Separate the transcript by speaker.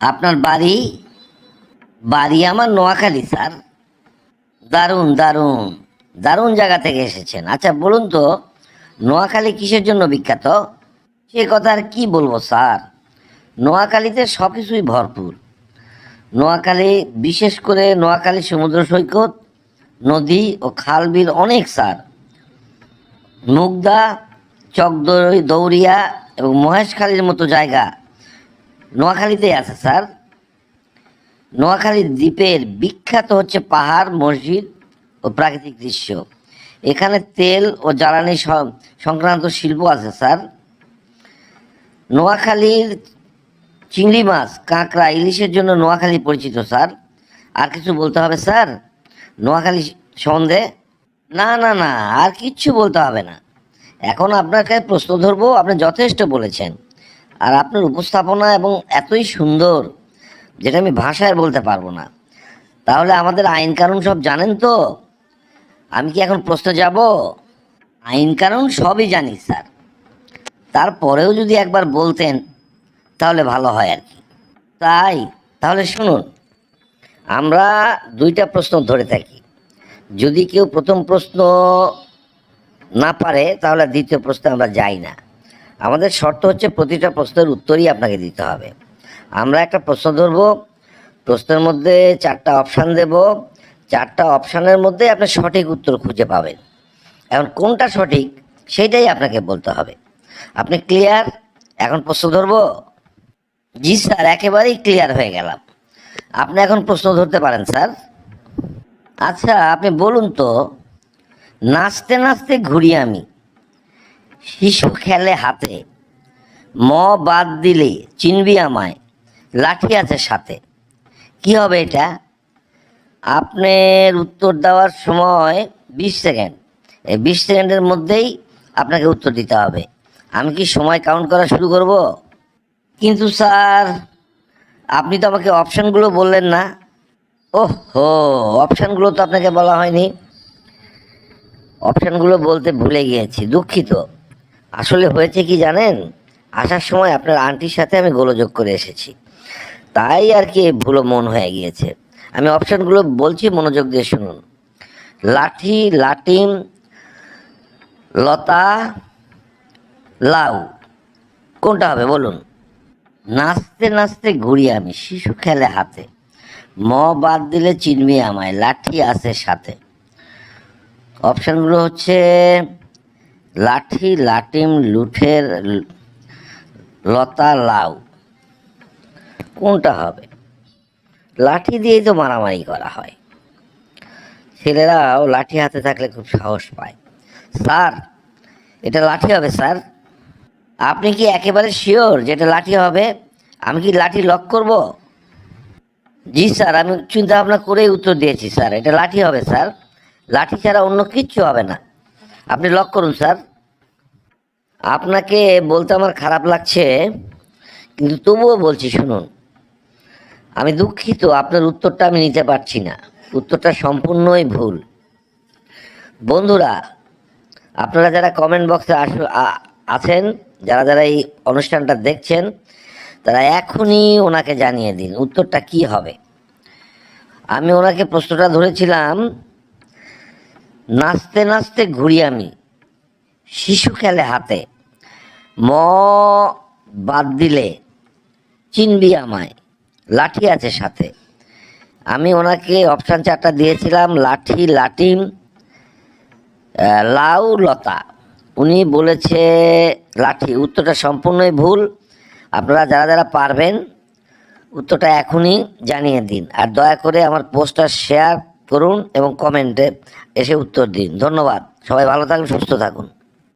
Speaker 1: আপনার বাড়ি? বাড়ি আমার নোয়াখালী, স্যার। দারুণ দারুণ। দারুণ জায়গা থেকে এসেছেন। আচ্ছা বলুন তো, নোয়াখালী কিসের জন্য বিখ্যাত? সে কথা আর কি বলব, স্যার? নোয়াখালীতে সব কিছুই ভরপুর। নোয়াখালী, বিশেষ করে নোয়াখালী সমুদ্র সৈকত, নদী ও খাল বিল অনেক, স্যার। মুগদা, চকদই দৌড়িয়া এবং মহেশখালীর মতো জায়গা নোয়াখালীতেই আছে, স্যার। নোয়াখালী দ্বীপের বিখ্যাত হচ্ছে পাহাড়, মসজিদ ও প্রাকৃতিক দৃশ্য। এখানে তেল ও জ্বালানি সংক্রান্ত শিল্প আছে, স্যার। নোয়াখালীর চিংড়ি মাছ, কাঁকড়া, ইলিশের জন্য নোয়াখালী পরিচিত, স্যার। আর কিছু বলতে হবে, স্যার? নোয়াখালী সম্বন্ধে? না না না, আর কিচ্ছু বলতে হবে না। এখন আপনার কাছে প্রশ্ন ধরবো, আপনি যথেষ্ট বলেছেন। আর আপনার উপস্থাপনা এবং এতই সুন্দর যেটা আমি ভাষায় বলতে পারব না। তাহলে আমাদের আইন কানুন সব জানেন তো? আমি কি এখন প্রশ্ন যাব? আইন কানুন সবই জানি, স্যার। তারপরেও যদি একবার বলতেন, তাহলে ভালো হয় আর কি। তাই, তাহলে শুনুন, আমরা দুইটা প্রশ্ন ধরে থাকি। যদি কেউ প্রথম প্রশ্ন না পারে, তাহলে দ্বিতীয় প্রশ্নে আমরা যাই না। আমাদের শর্ত হচ্ছে প্রতিটা প্রশ্নের উত্তরই আপনাকে দিতে হবে। আমরা একটা প্রশ্ন ধরবো, প্রশ্নের মধ্যে চারটা অপশান দেব, চারটা অপশানের মধ্যে আপনি সঠিক উত্তর খুঁজে পাবেন। এখন কোনটা সঠিক সেটাই আপনাকে বলতে হবে। আপনি ক্লিয়ার এখন প্রশ্ন ধরবো? জি স্যার, একেবারেই ক্লিয়ার হয়ে গেলাম। আপনি এখন প্রশ্ন ধরতে পারেন স্যার। আচ্ছা আপনি বলুন তো, নাচতে নাচতে ঘুরি আমি। শিশু খেলে হাতে। ম বাদ দিলে চিনবি আমায়, লাঠি আছে সাথে। কি হবে এটা? আপনার উত্তর দেওয়ার সময় বিশ সেকেন্ড। এই বিশ সেকেন্ডের মধ্যেই আপনাকে উত্তর দিতে হবে। আমি কি সময় কাউন্ট করা শুরু করব? কিন্তু স্যার, আপনি তো আমাকে অপশানগুলো বললেন না। ওহ হো অপশানগুলো তো আপনাকে বলা হয়নি। অপশানগুলো বলতে ভুলে গিয়েছি, দুঃখিত। আসলে হয়েছে কি জানেন? আসার সময় আপনার আন্টির সাথে আমি গোলযোগ করে এসেছি। তাই আর কি ভুলো মন হয়ে গিয়েছে। আমি অপশানগুলো বলছি, মনোযোগ দিয়ে শুনুন। লাঠি লাটিম লতা, লাউ, কোনটা হবে বলুন? নাচতে নাচতে ঘুরি আমি, শিশু খেলে হাতে। ম বাদ দিলে চিনবি আমায়, লাঠি আছে সাথে। অপশানগুলো হচ্ছে লাঠি, লাটিম, লুঠের লতা লাউ কোনটা হবে? লাঠি দিয়েই তো মারামারি করা হয়। ছেলেরাও লাঠি হাতে থাকলে খুব সাহস পায়। স্যার, এটা লাঠি হবে, স্যার। আপনি কি একেবারে শিওর যেটা লাঠি হবে? আমি কি লাঠি লক করব? জি, স্যার, আমি চিন্তা ভাবনা করেই উত্তর দিয়েছি, স্যার। এটা লাঠি হবে, স্যার। লাঠি ছাড়া অন্য কিচ্ছু হবে না। আপনি লক করুন, স্যার। আপনাকে বলতে আমার খারাপ লাগছে, কিন্তু তবুও বলছি, শুনুন। আমি দুঃখিত, আপনার উত্তরটা আমি নিতে পারছি না। উত্তরটা সম্পূর্ণই ভুল। বন্ধুরা, আপনারা যারা কমেন্ট বক্সে আস আছেন, যারা যারা এই অনুষ্ঠানটা দেখছেন, তারা এখনই ওনাকে জানিয়ে দিন উত্তরটা কি হবে। আমি ওনাকে প্রশ্নটা ধরেছিলাম, নাচতে নাচতে ঘুরি আমি। শিশু খেলে হাতে। ম বাদ দিলে, চিনবি আমায়, লাঠি আছে সাথে। আমি ওনাকে অপশান চারটা দিয়েছিলাম, লাঠি, লাটিম লাউ, লতা। উনি বলেছে, লাঠি। উত্তরটা সম্পূর্ণই ভুল। আপনারা যারা যারা পারবেন, উত্তরটা এখনই জানিয়ে দিন। আর দয়া করে আমার পোস্টটা শেয়ার করুন এবং কমেন্টে এসে উত্তর দিন। ধন্যবাদ। সবাই ভালো থাকুন, সুস্থ থাকুন।